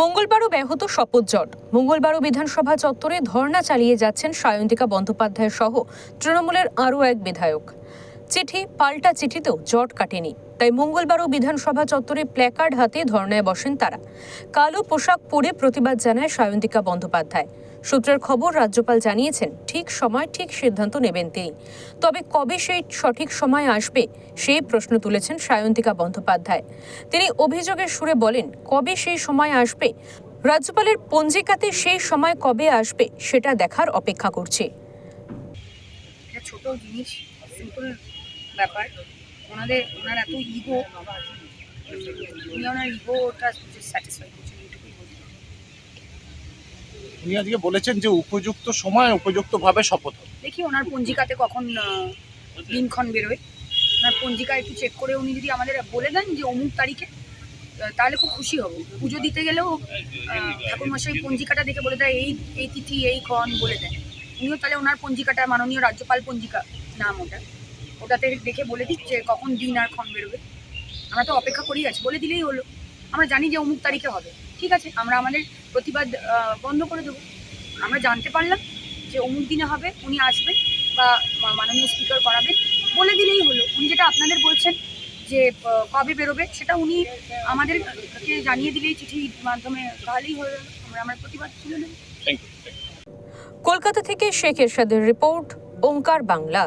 মঙ্গলবারও ব্যাহত শপথ জট। মঙ্গলবারও বিধানসভা চত্বরে ধর্না চালিয়ে যাচ্ছেন সায়ন্তিকা বন্দ্যোপাধ্যায় সহ তৃণমূলের আরও এক বিধায়ক। চিঠি, পাল্টা চিঠিতেও জট কাটেনি। তাই মঙ্গলবারও বিধানসভা চত্বরে প্ল্যাকার্ড হাতে ধর্ণায় বসেন তারা। কালো পোশাক পরে প্রতিবাদ জানায় সায়ন্তিকা বন্দ্যোপাধ্যায়। সূত্রের খবর, রাজ্যপাল জানিয়েছেন, ঠিক সময় ঠিক সিদ্ধান্ত নেবেন তিনি। তবে কবে সেই সঠিক সময় আসবে, সেই প্রশ্ন তুলেছেন সায়ন্তিকা বন্দ্যোপাধ্যায়। তিনি অভিযোগের সুরে বলেন, কবে সেই সময় আসবে, রাজ্যপালের পঞ্জিকাতে সেই সময় কবে আসবে, সেটা দেখার অপেক্ষা করছে। ছোট জিনিস সিম্পল ব্যাপার। ওনাদের ওনার এত ইগো উনি ওনার ইগোটা স্যাটিসফাই করছেন এইটুকুই বলতে উনি আজকে বলেছেন যে উপযুক্ত সময় উপযুক্তভাবে শপথ হবে। দেখি ওনার পঞ্জিকাতে কখন দিনক্ষণ বেরোয়। ওনার পঞ্জিকা একটু চেক করে উনি যদি আমাদের বলে দেন যে অমুক তারিখে তাহলে খুব খুশি হব। পুজো দিতে গেলেও ঠাকুরমশাই পঞ্জিকাটা দেখে বলে দেয় এই এই তিথি এই ক্ষণ বলে দেয়। উনিও তাহলে ওনার পঞ্জিকাটা মাননীয় রাজ্যপাল পঞ্জিকা নাম ওটা। ওটাতে দেখে বলে দিক যে কখন দিন আর ক্ষণ বেরোবে। আমরা তো অপেক্ষা করেই আছি বলে দিলেই হলো। আমরা জানি যে অমুক তারিখে হবে। ঠিক আছে আমরা আমাদের প্রতিবাদ বন্ধ করে দেবো। আমরা জানতে পারলাম যে অমুক দিনে হবে উনি আসবেন বা মাননীয় স্পিকার করাবেন। বলে দিলেই হলো। উনি যেটা আপনাদের বলছেন যে কবে বেরোবে সেটা উনি আমাদেরকে জানিয়ে দিলেই চিঠির মাধ্যমে তাহলেই হয়ে গেল আমরা আমার প্রতিবাদ তুলে নেব। কলকাতা থেকে শেখ এরশাদের রিপোর্ট ওঙ্কার বাংলা।